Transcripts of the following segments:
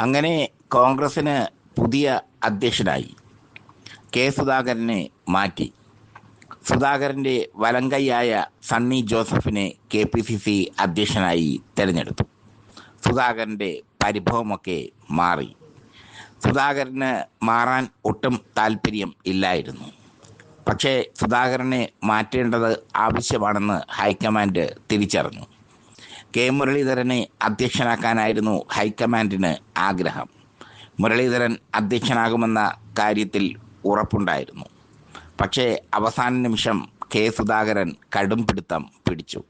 അങ്ങനെ കോൺഗ്രസിന് പുതിയ അധ്യക്ഷനായി. കെ സുധാകരനെ മാറ്റി. സുധാകരന്റെ വലങ്കൈയായ സണ്ണി ജോസഫിനെ കെ പി സി സി അധ്യക്ഷനായി തിരഞ്ഞെടുത്തു. സുധാകരന്റെ പരിഭവമൊക്കെ മാറി. സുധാകരന് മാറാൻ ഒട്ടും താല്പര്യം ഇല്ലായിരുന്നു. പക്ഷേ സുധാകരനെ മാറ്റേണ്ടത് ആവശ്യമാണെന്ന് ഹൈക്കമാൻഡ് തിരിച്ചറിഞ്ഞു. കെ മുരളീധരനെ അധ്യക്ഷനാക്കാനായിരുന്നു ഹൈക്കമാൻഡിന് ആഗ്രഹം. മുരളീധരൻ അധ്യക്ഷനാകുമെന്ന കാര്യത്തിൽ ഉറപ്പുണ്ടായിരുന്നു. പക്ഷേ അവസാന നിമിഷം കെ സുധാകരൻ കടും പിടുത്തം പിടിച്ചു.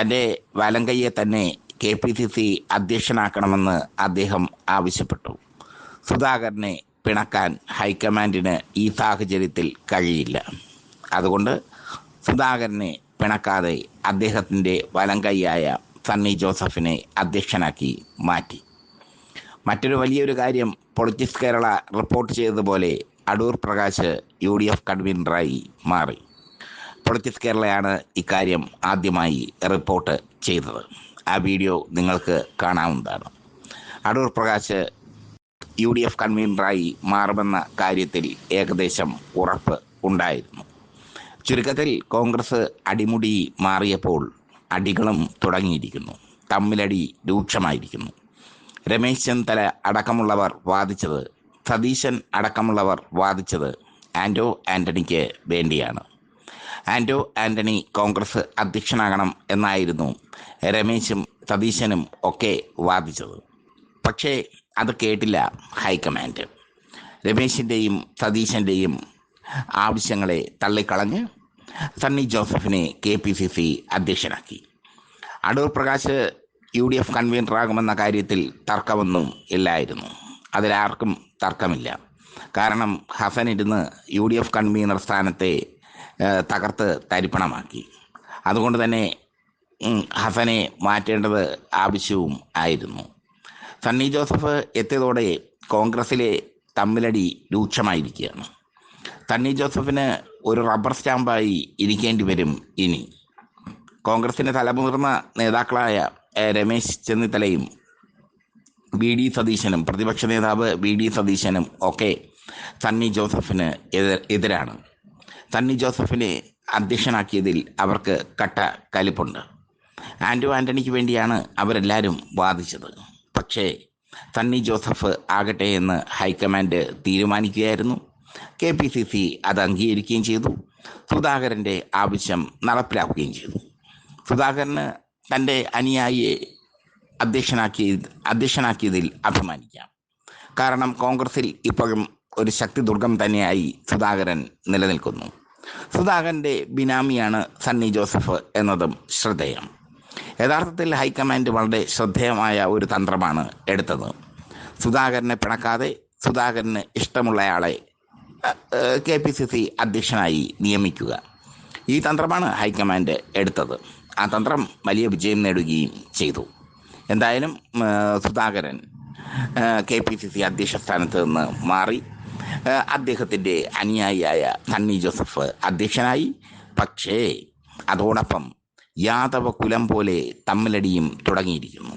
തന്റെ വലങ്കയ്യെ തന്നെ കെ പി സി സി അധ്യക്ഷനാക്കണമെന്ന് അദ്ദേഹം ആവശ്യപ്പെട്ടു. സുധാകരനെ പിണക്കാൻ ഹൈക്കമാൻഡിന് ഈ സാഹചര്യത്തിൽ കഴിയില്ല. അതുകൊണ്ട് സുധാകരനെ പിണക്കാതെ അദ്ദേഹത്തിന്റെ വലങ്കൈയായ സണ്ണി ജോസഫിനെ അധ്യക്ഷനാക്കി മാറ്റി. മറ്റൊരു വലിയൊരു കാര്യം പൊളിറ്റിക്സ് കേരള റിപ്പോർട്ട് ചെയ്തതുപോലെ Adoor Prakash U D F കൺവീനറായി മാറി. പൊളിറ്റിക്സ് കേരളയാണ് ഇക്കാര്യം ആദ്യമായി റിപ്പോർട്ട് ചെയ്തത്. ആ വീഡിയോ നിങ്ങൾക്ക് കാണാവുന്നതാണ്. Adoor Prakash U D F കൺവീനറായി മാറുമെന്ന കാര്യത്തിൽ ഏകദേശം ഉറപ്പ് ഉണ്ടായിരുന്നു. ചുരുക്കത്തിൽ കോൺഗ്രസ് അടിമുടി മാറിയപ്പോൾ അടികളും തുടങ്ങിയിരിക്കുന്നു. തമ്മിലടി രൂക്ഷമായിരിക്കുന്നു. രമേശ് ചെന്നിത്തല അടക്കമുള്ളവർ വാദിച്ചത് സതീശൻ അടക്കമുള്ളവർ വാദിച്ചത് ആന്റോ ആന്റണിക്ക് വേണ്ടിയാണ്. ആന്റോ ആന്റണി കോൺഗ്രസ് അധ്യക്ഷനാകണം എന്നായിരുന്നു രമേശും സതീശനും ഒക്കെ വാദിച്ചത്. പക്ഷേ അത് കേട്ടില്ല ഹൈക്കമാൻഡ്. രമേശിന്റെയും സതീശന്റെയും ആവശ്യങ്ങളെ തള്ളിക്കളഞ്ഞ് സണ്ണി ജോസഫിനെ K P C C അധ്യക്ഷനാക്കി. Adoor Prakash U D F കൺവീനറാകുമെന്ന കാര്യത്തിൽ തർക്കമൊന്നും ഇല്ലായിരുന്നു. അതിലാർക്കും തർക്കമില്ല. കാരണം ഹസൻ ഇരുന്ന് യു ഡി എഫ് കൺവീനർ സ്ഥാനത്തെ തകർത്ത് തരിപ്പണമാക്കി. അതുകൊണ്ട് തന്നെ ഹസനെ മാറ്റേണ്ടത് ആവശ്യവും ആയിരുന്നു. സണ്ണി ജോസഫ് എത്തിയതോടെ കോൺഗ്രസിലെ തമ്മിലടി രൂക്ഷമായിരിക്കുകയാണ്. സണ്ണി ജോസഫിന് ഒരു റബ്ബർ സ്റ്റാമ്പായി ഇരിക്കേണ്ടി വരും ഇനി. കോൺഗ്രസിന്റെ തലമുതിർന്ന നേതാക്കളായ രമേശ് ചെന്നിത്തലയും വി. ഡി. സതീശനും പ്രതിപക്ഷ നേതാവ് വി. ഡി. സതീശനും ഒക്കെ തണ്ണി ജോസഫിന് എതിരാണ്. തണ്ണി ജോസഫിനെ അധ്യക്ഷനാക്കിയതിൽ അവർക്ക് കട്ട കലിപ്പുണ്ട്. ആന്റോ ആന്റണിക്ക് വേണ്ടിയാണ് അവരെല്ലാവരും വാദിച്ചത്. പക്ഷേ തന്നി ജോസഫ് ആകട്ടെ എന്ന് ഹൈക്കമാൻഡ് തീരുമാനിക്കുകയായിരുന്നു. കെ പി സി സി അത് അംഗീകരിക്കുകയും ചെയ്തു. സുധാകരന്റെ ആവശ്യം നടപ്പിലാക്കുകയും ചെയ്തു. സുധാകരന് തന്റെ അനുയായിയെ അധ്യക്ഷനാക്കി അധ്യക്ഷനാക്കിയതിൽ അഭിമാനിക്കാം. കാരണം കോൺഗ്രസിൽ ഇപ്പോഴും ഒരു ശക്തി ദുർഗം തന്നെയായി സുധാകരൻ നിലനിൽക്കുന്നു. സുധാകരന്റെ ബിനാമിയാണ് സണ്ണി ജോസഫ് എന്നതും ശ്രദ്ധേയം. യഥാർത്ഥത്തിൽ ഹൈക്കമാൻഡ് വളരെ ശ്രദ്ധേയമായ ഒരു തന്ത്രമാണ് എടുത്തത്. സുധാകരനെ പിണക്കാതെ സുധാകരന് ഇഷ്ടമുള്ളയാളെ കെ പി സി സി അധ്യക്ഷനായി നിയമിക്കുക. ഈ തന്ത്രമാണ് ഹൈക്കമാൻഡ് എടുത്തത്. ആ തന്ത്രം വലിയ വിജയം നേടുകയും ചെയ്തു. എന്തായാലും Sudhakaran K P C C അധ്യക്ഷ സ്ഥാനത്ത് നിന്ന് മാറി അദ്ദേഹത്തിന്റെ അനുയായിയായ സണ്ണി ജോസഫ് അധ്യക്ഷനായി. പക്ഷേ അതോടൊപ്പം യാദവ കുലം പോലെ തമ്മിലടിയും തുടങ്ങിയിരിക്കുന്നു.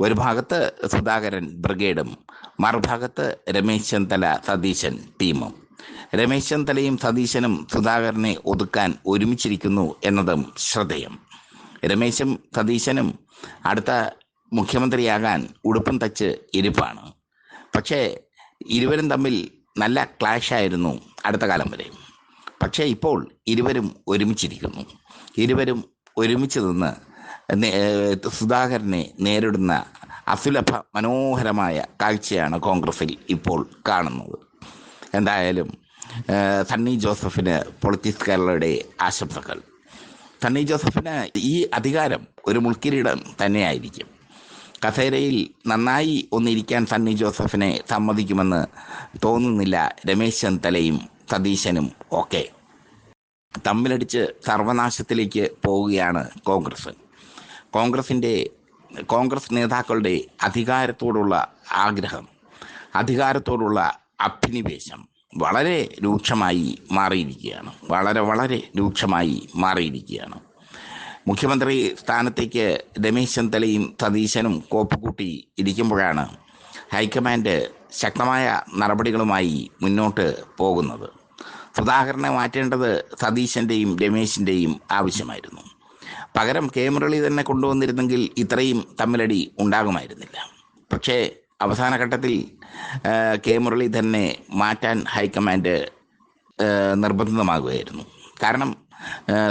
ഒരു ഭാഗത്ത് സുധാകരൻ ബ്രിഗേഡും മറുഭാഗത്ത് രമേശ് ചെന്നല സതീശൻ ടീമും. രമേശ് ചെന്നിത്തലയും സതീശനും സുധാകരനെ ഒതുക്കാൻ ഒരുമിച്ചിരിക്കുന്നു എന്നതും ശ്രദ്ധേയം. രമേശും സതീശനും അടുത്ത മുഖ്യമന്ത്രിയാകാൻ ഉടുപ്പും തച്ച് ഇരിപ്പാണ്. പക്ഷേ ഇരുവരും തമ്മിൽ നല്ല ക്ലാഷ് ആയിരുന്നു അടുത്ത കാലം വരെ. പക്ഷേ ഇപ്പോൾ ഇരുവരും ഒരുമിച്ചിരിക്കുന്നു. ഇരുവരും ഒരുമിച്ച് നിന്ന് സുധാകരനെ നേരിടുന്ന അസുലഭ മനോഹരമായ കാഴ്ചയാണ് കോൺഗ്രസിൽ ഇപ്പോൾ കാണുന്നത്. എന്തായാലും സണ്ണി ജോസഫിന് പൊളിറ്റിക്സ് കേരളയുടെ ആശംസകൾ. സണ്ണി ജോസഫിന് ഈ അധികാരം ഒരു മുൾക്കിരീടം തന്നെയായിരിക്കും. കസേരയിൽ നന്നായി ഒന്നിരിക്കാൻ സണ്ണി ജോസഫിനെ സമ്മതിക്കുമെന്ന് തോന്നുന്നില്ല രമേശ് ചെന്നിത്തലയും സതീശനും ഒക്കെ. തമ്മിലടിച്ച് സർവനാശത്തിലേക്ക് പോവുകയാണ് കോൺഗ്രസ്. കോൺഗ്രസിന്റെ കോൺഗ്രസ് നേതാക്കളുടെ അധികാരത്തോടുള്ള ആഗ്രഹം അധികാരത്തോടുള്ള അഭിനിവേശം വളരെ രൂക്ഷമായി മാറിയിരിക്കുകയാണ്. വളരെ വളരെ രൂക്ഷമായി മാറിയിരിക്കുകയാണ്. മുഖ്യമന്ത്രി സ്ഥാനത്തേക്ക് രമേശ് ചെന്നലയും സതീശനും കോപ്പുകൂട്ടി ഇരിക്കുമ്പോഴാണ് ഹൈക്കമാൻഡ് ശക്തമായ നടപടികളുമായി മുന്നോട്ട് പോകുന്നത്. സുധാകരനെ മാറ്റേണ്ടത് സതീശന്റെയും രമേശിന്റെയും ആവശ്യമായിരുന്നു. പകരം കെ മുരളി തന്നെ കൊണ്ടുവന്നിരുന്നെങ്കിൽ ഇത്രയും തമ്മിലടി ഉണ്ടാകുമായിരുന്നില്ല. പക്ഷേ അവസാന ഘട്ടത്തിൽ കെ. മുരളി തന്നെ മാറ്റാൻ ഹൈക്കമാൻഡ് നിർബന്ധിതമാകുകയായിരുന്നു. കാരണം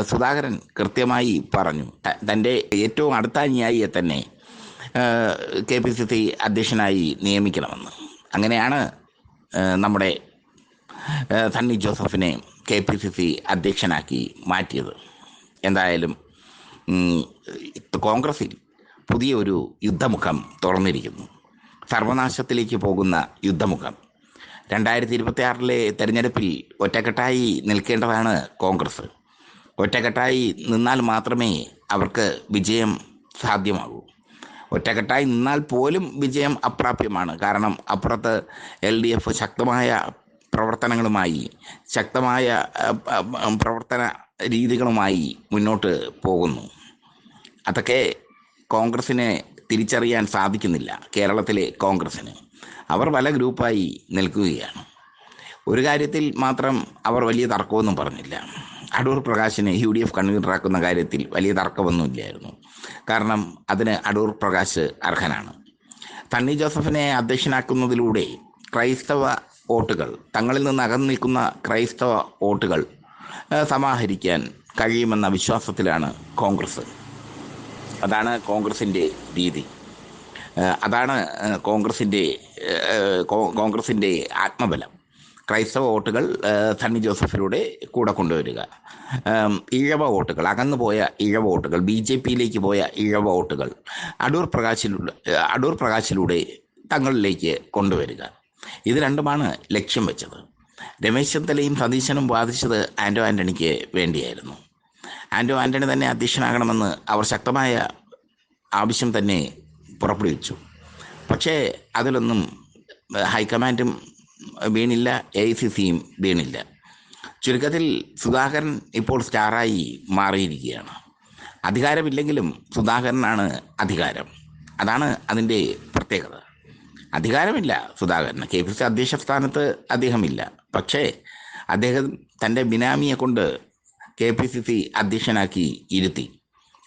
സുധാകരൻ കൃത്യമായി പറഞ്ഞു തന്റെ ഏറ്റവും അടുത്ത അനുയായിയെ തന്നെ കെ പി സി സി അധ്യക്ഷനായി നിയമിക്കണമെന്ന്. അങ്ങനെയാണ് നമ്മുടെ സണ്ണി ജോസഫിനെ കെ പി സി സി അധ്യക്ഷനാക്കി മാറ്റിയത്. എന്തായാലും കോൺഗ്രസിൽ പുതിയൊരു യുദ്ധമുഖം തുറന്നിരിക്കുന്നു. സർവനാശത്തിലേക്ക് പോകുന്ന യുദ്ധമുഖം. രണ്ടായിരത്തി ഇരുപത്തി ആറിലെ തെരഞ്ഞെടുപ്പിൽ ഒറ്റക്കെട്ടായി നിൽക്കേണ്ടതാണ് കോൺഗ്രസ്. ഒറ്റക്കെട്ടായി നിന്നാൽ മാത്രമേ അവർക്ക് വിജയം സാധ്യമാകൂ. ഒറ്റക്കെട്ടായി നിന്നാൽ പോലും വിജയം അപ്രാപ്യമാണ്. കാരണം അപ്പുറത്ത് എൽ ഡി എഫ് ശക്തമായ പ്രവർത്തനങ്ങളുമായി ശക്തമായ പ്രവർത്തന രീതികളുമായി മുന്നോട്ട് പോകുന്നു. അതൊക്കെ കോൺഗ്രസിനെ തിരിച്ചറിയാൻ സാധിക്കുന്നില്ല കേരളത്തിലെ കോൺഗ്രസ്സിന്. അവർ പല ഗ്രൂപ്പായി നിൽക്കുകയാണ്. ഒരു കാര്യത്തിൽ മാത്രം അവർ വലിയ തർക്കമൊന്നും പറഞ്ഞില്ല. അടൂർ പ്രകാശിനെ യു ഡി എഫ് കൺവീനറാക്കുന്ന കാര്യത്തിൽ വലിയ തർക്കമൊന്നുമില്ലായിരുന്നു. കാരണം അതിന് അടൂർ പ്രകാശ് അർഹനാണ്. തണ്ണി ജോസഫിനെ അധ്യക്ഷനാക്കുന്നതിലൂടെ ക്രൈസ്തവ വോട്ടുകൾ തങ്ങളിൽ നിന്ന് അകന്നു നിൽക്കുന്ന ക്രൈസ്തവ വോട്ടുകൾ സമാഹരിക്കാൻ കഴിയുമെന്ന വിശ്വാസത്തിലാണ് കോൺഗ്രസ്. അതാണ് കോൺഗ്രസിന്റെ രീതി. അതാണ് കോൺഗ്രസിന്റെ കോൺഗ്രസിന്റെ ആത്മബലം. ക്രൈസ്തവ വോട്ടുകൾ സണ്ണി ജോസഫിലൂടെ കൂടെ കൊണ്ടുവരിക. ഇഴവ വോട്ടുകൾ അകന്നുപോയ ഇഴവ വോട്ടുകൾ ബി ജെ പിയിലേക്ക് പോയ ഇഴവ വോട്ടുകൾ അടൂർ പ്രകാശിലൂടെ അടൂർ പ്രകാശിലൂടെ തങ്ങളിലേക്ക് കൊണ്ടുവരിക. ഇത് രണ്ടുമാണ് ലക്ഷ്യം വെച്ചത്. രമേശ് ചെന്നിത്തലയും സതീശനും വാദിച്ചത് ആൻഡോ ആന്റണിക്ക് വേണ്ടിയായിരുന്നു. ആന്റോ ആന്റണി തന്നെ അധ്യക്ഷനാകണമെന്ന് അവർ ശക്തമായ ആവശ്യം തന്നെ പുറപ്പെടുവിച്ചു. പക്ഷേ അതിലൊന്നും ഹൈക്കമാൻഡും വീണില്ല എ ഐ സി സിയും വീണില്ല. ചുരുക്കത്തിൽ സുധാകരൻ ഇപ്പോൾ സ്റ്റാറായി മാറിയിരിക്കുകയാണ്. അധികാരമില്ലെങ്കിലും സുധാകരനാണ് അധികാരം. അതാണ് അതിന്റെ പ്രത്യേകത. അധികാരമില്ല സുധാകരന്. കെ പി സി അധ്യക്ഷ സ്ഥാനത്ത് അദ്ദേഹമില്ല. പക്ഷേ അദ്ദേഹം തന്റെ ബിനാമിയെ കൊണ്ട് കെ പി സി സി അധ്യക്ഷനാക്കി ഇരുത്തി.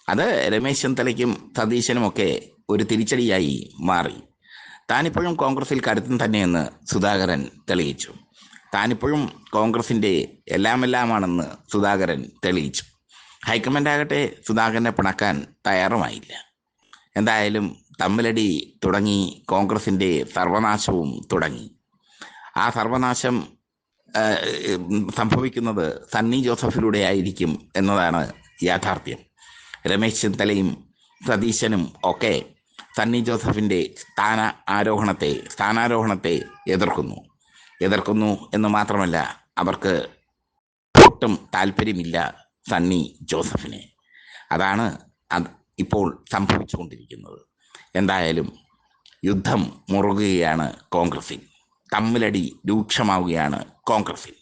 അത് രമേശ് ചെന്നിത്തലയ്ക്കും സതീശനുമൊക്കെ ഒരു തിരിച്ചടിയായി മാറി. താനിപ്പോഴും കോൺഗ്രസിൽ കരുത്തൻ തന്നെയെന്ന് സുധാകരൻ തെളിയിച്ചു. താനിപ്പോഴും കോൺഗ്രസിന്റെ എല്ലാമെല്ലാമാണെന്ന് സുധാകരൻ തെളിയിച്ചു. ഹൈക്കമാൻഡ് ആകട്ടെ സുധാകരനെ പിണക്കാൻ തയ്യാറുമായില്ല. എന്തായാലും തമ്മിലടി തുടങ്ങി കോൺഗ്രസിന്റെ സർവനാശവും തുടങ്ങി. ആ സർവനാശം സംഭവിക്കുന്നത് സണ്ണി ജോസഫിലൂടെ ആയിരിക്കും എന്നതാണ് യാഥാർത്ഥ്യം. രമേശ് ചെന്നലയും സതീശനും ഒക്കെ സണ്ണി ജോസഫിന്റെ സ്ഥാന ആരോഹണത്തെ സ്ഥാനാരോഹണത്തെ എതിർക്കുന്നു. എതിർക്കുന്നു എന്ന് മാത്രമല്ല അവർക്ക് ഒട്ടും താല്പര്യമില്ല സണ്ണി ജോസഫിനെ. അതാണ് അത് ഇപ്പോൾ സംഭവിച്ചുകൊണ്ടിരിക്കുന്നത്. എന്തായാലും യുദ്ധം മുറുകുകയാണ് കോൺഗ്രസിൽ തമ്മിലടി രൂക്ഷമാവുകയാണ് കോൺഗ്രസിൽ.